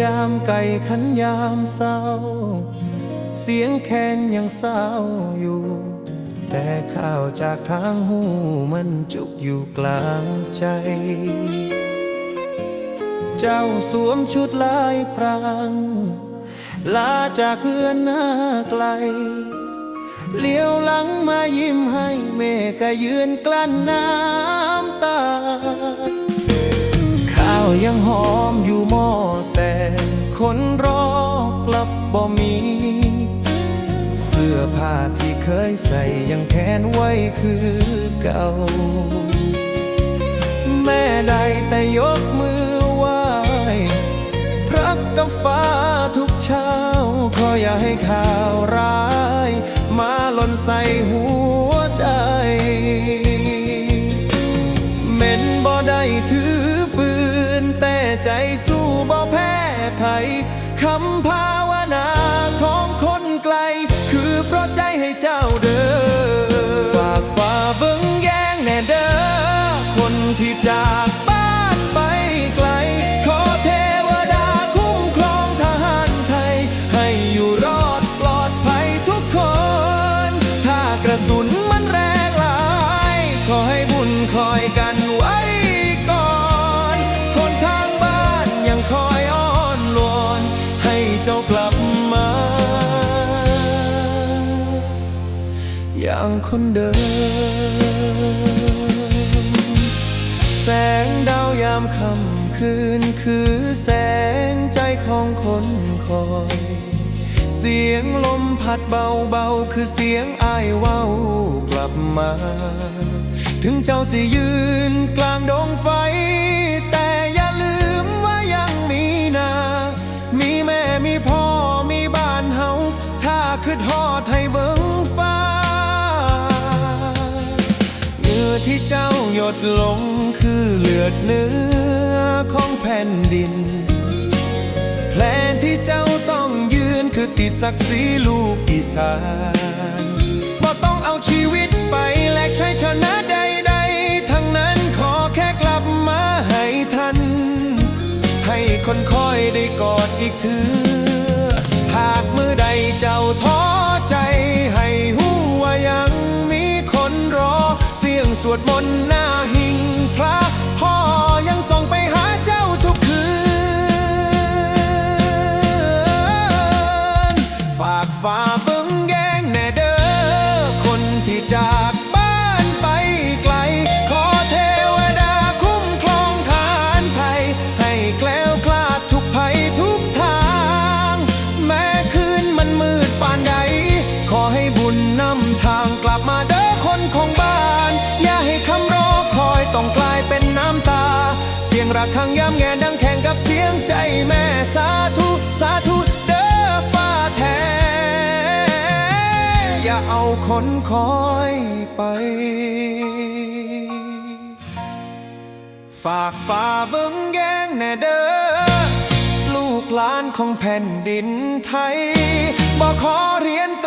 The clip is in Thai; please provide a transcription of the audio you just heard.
ยามไก่ขันยามเศร้า เสียงแคนยังเศร้าอยู่ แต่ข้าวจากทางหูมันจุกอยู่กลางใจ เจ้าสวมชุดลายพรางลาจากเพื่อนหน้าไกล เลี้ยวหลังมายิ้มให้เมฆก็ยืนกลั้นน้ำตา ข้าวยังหอมอยู่หม้อแคนรอกลับบ่มี เสื้อผ้าที่เคยใส่ยังแขนไว้คือเก่า แม่ได้แต่ยกมือไหว้พระกับฟ้าทุกเช้า ขออย่าให้ข่าวร้าย มาหล่นใส่หัวใจเม่นบ่ได้ถือปืนแต่ใจสู้ เจ้าเด้อฝากฝ่าเบิ่งแย่งแน่เด้อคนที่จากบ้านไปไกล ขอเทวดาคุ้มครองทหารไทย ให้อยู่รอดปลอดภัยทุกคน ถ้ากระสุนมันแรงหลาย ขอให้บุญคอยกันไว้ คนเดิม แสงดาวยามค่ำคืนคือแสงใจของคนคอย เสียงลมพัดเบาๆ คือเสียงอ้ายเว้ากลับมา ถึงเจ้าสิยืนกลางดงไฟ หยดลงคือเลือดเนื้อของแผ่นดิน แผลที่เจ้าต้องยืนคือติดศักดิ์ศรีลูกอีสานบ่ต้องเอาชีวิตไปแลกใชัยชนะใดๆ ทั้งนั้นขอแค่กลับมาให้ทัน ให้คนคอยได้กอดอีกเถือหากมือใดเจ้าท้อใจให้ สวดมนต์หน้าหิงพระ พ่อยังส่งไปหาเจ้าทุกคืน ฝากฝ่า ระฆังย้ำแงนดังแข่งกับเสียงใจแม่สาธุสาธุเด้อฟ้าแท้ อย่าเอาคนคอยไป ฝากฝ่าเบิ่งแยงแน่เด้อลูกหลานของแผ่นดินไทยบอกขอเรียนต